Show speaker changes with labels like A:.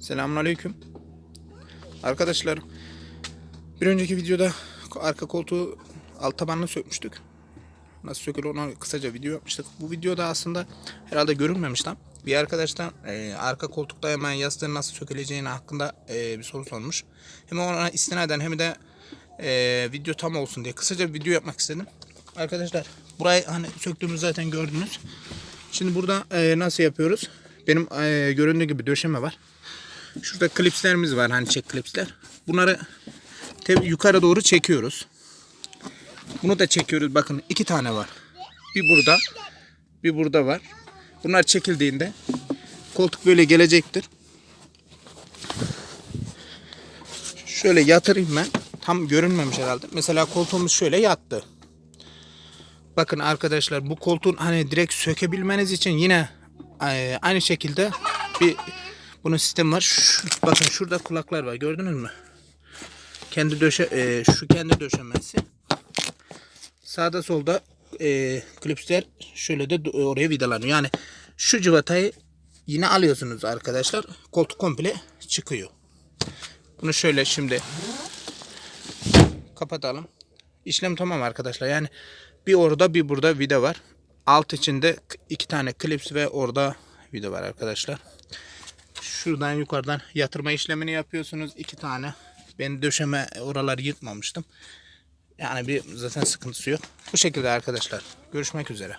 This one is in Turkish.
A: Selamünaleyküm. Arkadaşlar bir önceki videoda arka koltuğu alt tabanını sökmüştük. Nasıl sökülür ona kısaca video yapmıştık. Bu videoda aslında herhalde görünmemiş tam. Bir arkadaştan e, arka koltukta hemen yastığın nasıl söküleceğini hakkında e, bir soru sormuş. Hem ona istinaden hem de e, video tam olsun diye kısaca bir video yapmak istedim. Arkadaşlar burayı hani söktüğümüz zaten gördünüz. Şimdi burada e, nasıl yapıyoruz? Benim e, göründüğü gibi döşeme var. Şurada klipslerimiz var hani çek klipsler. Bunları yukarı doğru çekiyoruz. Bunu da çekiyoruz. Bakın iki tane var. Bir burada, bir burada var. Bunlar çekildiğinde koltuk böyle gelecektir. Şöyle yatırayım ben. Tam görünmemiş herhalde. Mesela koltuğumuz şöyle yattı. Bakın arkadaşlar bu koltuğun hani direkt sökebilmeniz için yine e, aynı şekilde bir bunun sistemi var. Şu, bakın şurada kulaklar var. Gördünüz mü? Kendi döşe e, şu kendi döşemesi. Sağda solda e, klipsler şöyle de oraya vidalanıyor. Yani şu cıvatayı yine alıyorsunuz arkadaşlar. Koltuk komple çıkıyor. Bunu şöyle şimdi kapatalım. İşlem tamam arkadaşlar. Yani bir orada bir burada vida var. Alt içinde iki tane klips ve orada vida var arkadaşlar. Şuradan yukarıdan yatırma işlemini yapıyorsunuz. iki tane. Ben döşeme oraları yırtmamıştım. Yani bir zaten sıkıntısı yok. Bu şekilde arkadaşlar. Görüşmek üzere.